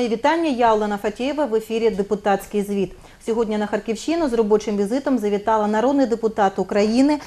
Мої вітання. Я Олена Фатєєва в ефірі Депутатський звіт. Сьогодні на Харківщину з робочим візитом завітала народний депутат України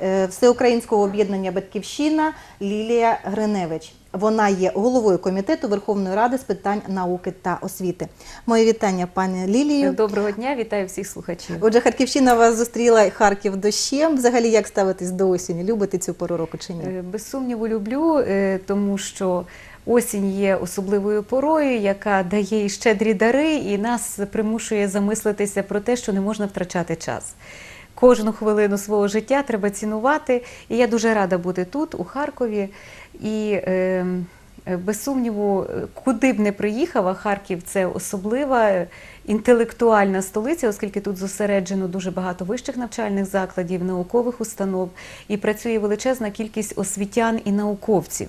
е, Всеукраїнського об'єднання Батьківщина Лілія Гриневич. Вона є головою комітету Верховної Ради з питань науки та освіти. Моє вітання, пані Лілію. Доброго дня, вітаю всіх слухачів. Отже, Харківщина вас зустріла Харків дощем. Взагалі, як ставитись до осені? Любите цю пору року чи ні? Е, Без сумніву люблю, е, тому що осінь є особливою порою, яка дає і щедрі дари, і нас примушує замислитися про те, що не можна втрачати час. Кожну хвилину свого життя треба цінувати. І я дуже рада бути тут, у Харкові. І е, без сумніву, куди б не приїхав, а Харків це особлива е, інтелектуальна столиця, оскільки тут зосереджено дуже багато вищих навчальних закладів, наукових установ, і працює величезна кількість освітян і науковців.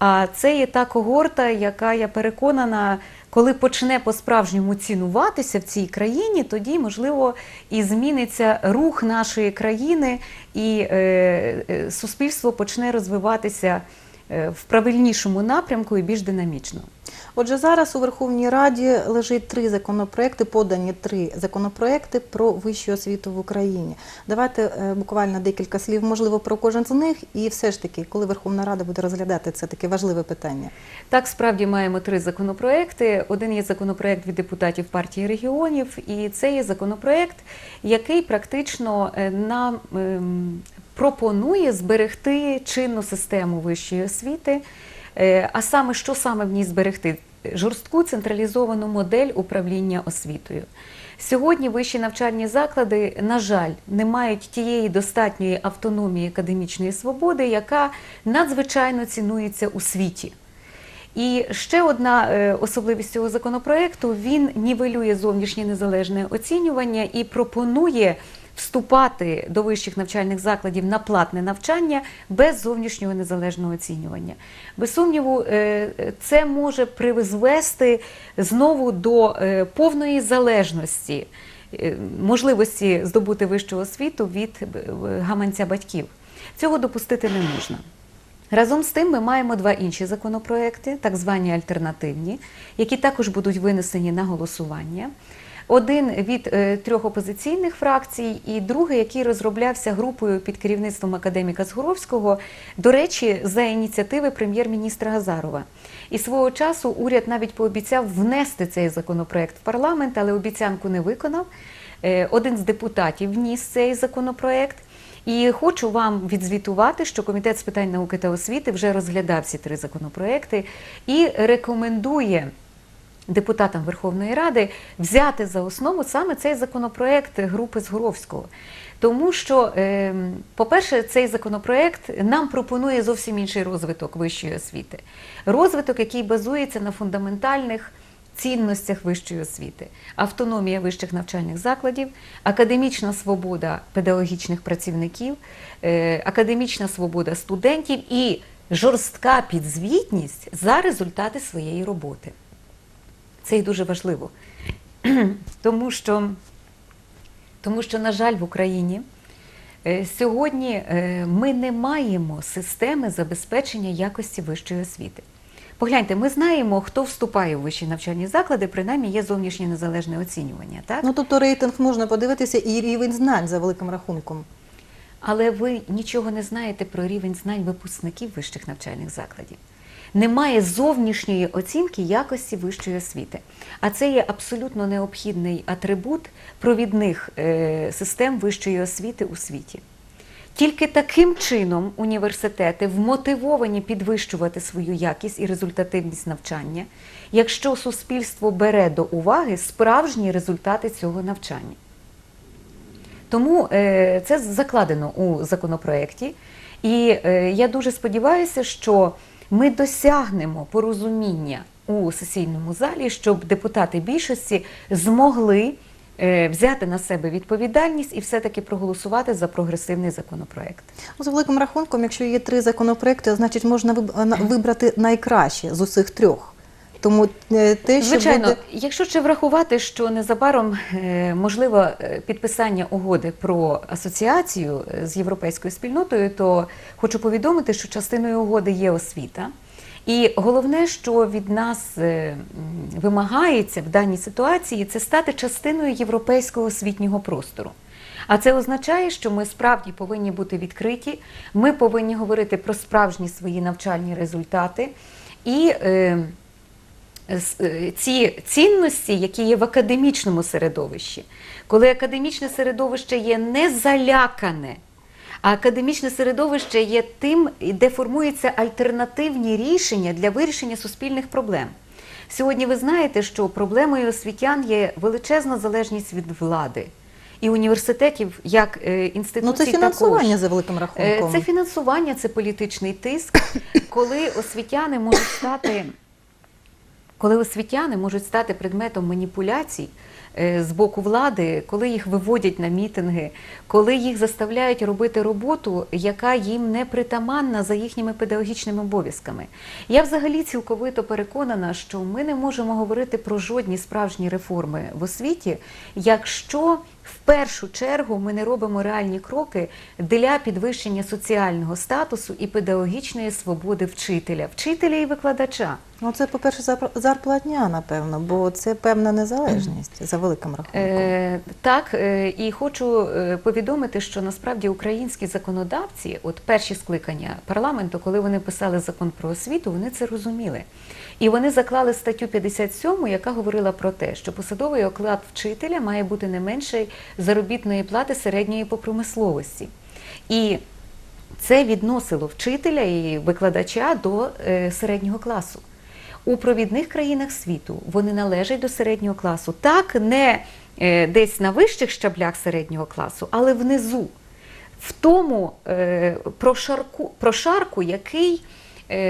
А це є та когорта, яка я переконана, коли почне по-справжньому цінуватися в цій країні, тоді можливо і зміниться рух нашої країни, і е, е, суспільство почне розвиватися в правильнішому напрямку і більш динамічно. Отже, зараз у Верховній Раді лежить три законопроекти, подані три законопроекти про вищу освіту в Україні. Давайте е, буквально декілька слів, можливо, про кожен з них, і все ж таки, коли Верховна Рада буде розглядати це таке важливе питання. Так, справді маємо три законопроекти. Один є законопроект від депутатів партії регіонів, і це є законопроект, який практично е, нам ем, пропонує зберегти чинну систему вищої освіти. Е, А саме що саме в ній зберегти? Жорстку централізовану модель управління освітою. Сьогодні вищі навчальні заклади, на жаль, не мають тієї достатньої автономії академічної свободи, яка надзвичайно цінується у світі. І ще одна е, особливість цього законопроекту: він нівелює зовнішнє незалежне оцінювання і пропонує вступати до вищих навчальних закладів на платне навчання без зовнішнього незалежного оцінювання. Без сумніву, е, це може призвести знову до е, повної залежності е, можливості здобути вищу освіту від гаманця батьків. Цього допустити не можна. Разом з тим ми маємо два інші законопроекти, так звані альтернативні, які також будуть винесені на голосування. Один від е, трьох опозиційних фракцій, і другий, який розроблявся групою під керівництвом академіка Згуровського, до речі, за ініціативи прем'єр-міністра Газарова. І свого часу уряд навіть пообіцяв внести цей законопроект в парламент, але обіцянку не виконав. Е, Один з депутатів вніс цей законопроект. І хочу вам відзвітувати, що комітет з питань науки та освіти вже розглядав ці три законопроекти і рекомендує депутатам Верховної Ради взяти за основу саме цей законопроект групи Згуровського. Тому що, е, по-перше, цей законопроект нам пропонує зовсім інший розвиток вищої освіти. Розвиток, який базується на фундаментальних цінностях вищої освіти, автономія вищих навчальних закладів, академічна свобода педагогічних працівників, е, академічна свобода студентів і жорстка підзвітність за результати своєї роботи. Це і дуже важливо, тому що, тому що, на жаль, в Україні е, сьогодні е, ми не маємо системи забезпечення якості вищої освіти. Погляньте, ми знаємо, хто вступає в вищі навчальні заклади, принаймні є зовнішнє незалежне оцінювання. Так? Ну тобто рейтинг можна подивитися і рівень знань за великим рахунком. Але ви нічого не знаєте про рівень знань випускників вищих навчальних закладів. Немає зовнішньої оцінки якості вищої освіти. А це є абсолютно необхідний атрибут провідних е, систем вищої освіти у світі. Тільки таким чином університети вмотивовані підвищувати свою якість і результативність навчання, якщо суспільство бере до уваги справжні результати цього навчання. Тому е, це закладено у законопроекті, і е, я дуже сподіваюся, що ми досягнемо порозуміння у сесійному залі, щоб депутати більшості змогли е, взяти на себе відповідальність і все-таки проголосувати за прогресивний законопроект. З великим рахунком, якщо є три законопроекти, значить можна вибрати найкраще з усіх трьох. Тому е, те, що Звичайно, буде... якщо ще врахувати, що незабаром е, можливо е, підписання угоди про асоціацію з європейською спільнотою, то хочу повідомити, що частиною угоди є освіта. І головне, що від нас вимагається в даній ситуації, це стати частиною європейського освітнього простору. А це означає, що ми справді повинні бути відкриті, ми повинні говорити про справжні свої навчальні результати. І ці цінності, які є в академічному середовищі, коли академічне середовище є не залякане, а академічне середовище є тим, де формуються альтернативні рішення для вирішення суспільних проблем. Сьогодні ви знаєте, що проблемою освітян є величезна залежність від влади і університетів як е, інституцій Ну це також. фінансування за великим Е, рахунком. Це фінансування, це політичний тиск, коли освітяни можуть стати, коли освітяни можуть стати предметом маніпуляцій е, з боку влади, коли їх виводять на мітинги, коли їх заставляють робити роботу, яка їм не притаманна за їхніми педагогічними обов'язками. Я взагалі цілковито переконана, що ми не можемо говорити про жодні справжні реформи в освіті, якщо в першу чергу ми не робимо реальні кроки для підвищення соціального статусу і педагогічної свободи вчителя, вчителя і викладача. Ну це, по-перше, зарплатня, напевно, бо це певна незалежність за великим рахунком. Е, так, е, і хочу е, повідомити, що насправді українські законодавці, от перші скликання парламенту, коли вони писали закон про освіту, вони це розуміли. І вони заклали статтю 57, яка говорила про те, що посадовий оклад вчителя має бути не менший заробітної плати середньої по промисловості. І це відносило вчителя і викладача до е, середнього класу. У провідних країнах світу вони належать до середнього класу. Так, не е, десь на вищих щаблях середнього класу, але внизу, в тому е, прошарку, прошарку, який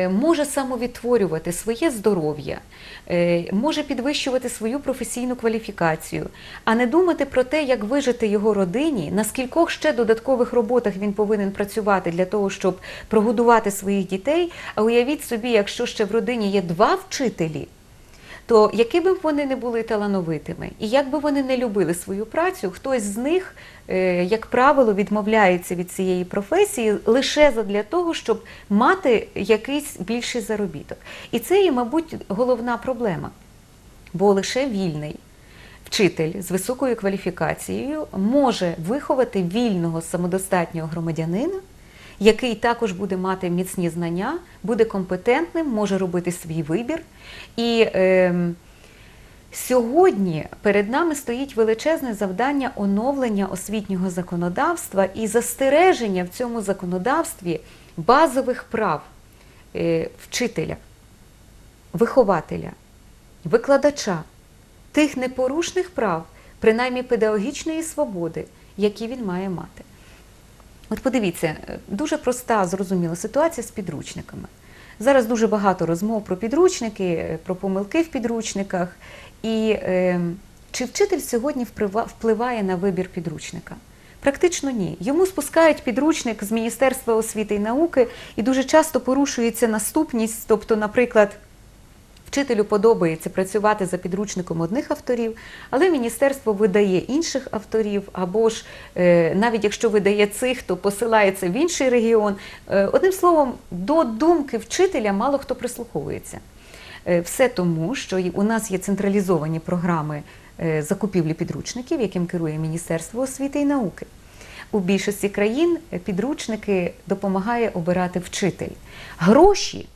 може самовідтворювати своє здоров'я, е, може підвищувати свою професійну кваліфікацію, а не думати про те, як вижити його родині, на скількох ще додаткових роботах він повинен працювати для того, щоб прогодувати своїх дітей. А уявіть собі, якщо ще в родині є два вчителі, то які б вони не були талановитими, і як би вони не любили свою працю, хтось з них, е, як правило, відмовляється від цієї професії лише для того, щоб мати якийсь більший заробіток. І це є, мабуть, головна проблема. Бо лише вільний вчитель з високою кваліфікацією може виховати вільного самодостатнього громадянина, який також буде мати міцні знання, буде компетентним, може робити свій вибір. І ем, Сьогодні перед нами стоїть величезне завдання оновлення освітнього законодавства і застереження в цьому законодавстві базових прав е, вчителя, вихователя, викладача, тих непорушних прав, принаймні педагогічної свободи, які він має мати. От подивіться, дуже проста, зрозуміла ситуація з підручниками. Зараз дуже багато розмов про підручники, про помилки в підручниках. І е, чи вчитель сьогодні впливає на вибір підручника? Практично ні. Йому спускають підручник з Міністерства освіти і науки, і дуже часто порушується наступність. Тобто, наприклад, Вчителю подобається працювати за підручником одних авторів, але міністерство видає інших авторів, або ж е, навіть якщо видає цих, то посилається в інший регіон. Е, одним словом, до думки вчителя мало хто прислуховується. Е, все тому, що у нас є централізовані програми закупівлі підручників, яким керує Міністерство освіти і науки. У більшості країн підручники допомагає обирати вчитель. Гроші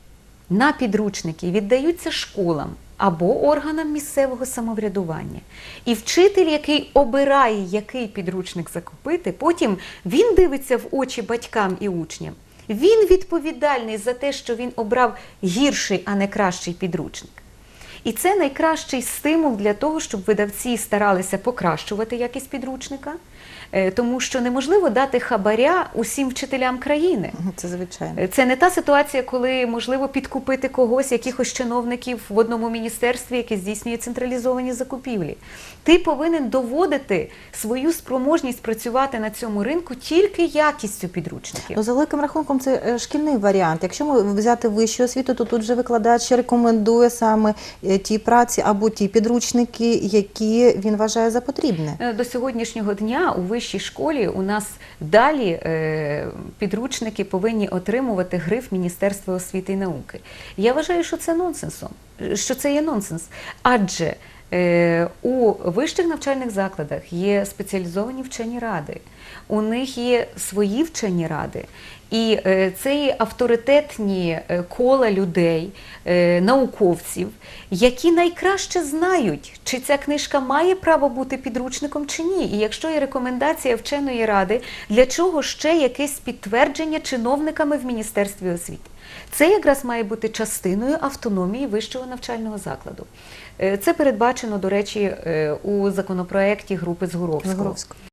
на підручники віддаються школам або органам місцевого самоврядування. І вчитель, який обирає, який підручник закупити, потім він дивиться в очі батькам і учням. Він відповідальний за те, що він обрав гірший, а не кращий підручник. І це найкращий стимул для того, щоб видавці старалися покращувати якість підручника, е, тому що неможливо дати хабаря усім вчителям країни. Це звичайно. Е, Це не та ситуація, коли можливо підкупити когось, якихось чиновників в одному міністерстві, яке здійснює централізовані закупівлі. Ти повинен доводити свою спроможність працювати на цьому ринку тільки якістю підручників. Ну, за великим рахунком, це е, шкільний варіант. Якщо ми взяти вищу освіту, то тут же викладач рекомендує саме ті праці або ті підручники, які він вважає за потрібне. Е, До сьогоднішнього дня у вищій школі у нас далі е, підручники повинні отримувати гриф Міністерства освіти і науки. Я вважаю, що це нонсенсом, що це є нонсенс. Адже е, у вищих навчальних закладах є спеціалізовані вчені ради, у них є свої вчені ради. І е, це авторитетні е, кола людей, е, науковців, які найкраще знають, чи ця книжка має право бути підручником чи ні. І якщо є рекомендація вченої ради, для чого ще якесь підтвердження чиновниками в Міністерстві освіти? Це якраз має бути частиною автономії вищого навчального закладу. Це передбачено, до речі, у законопроекті групи. Згуровського.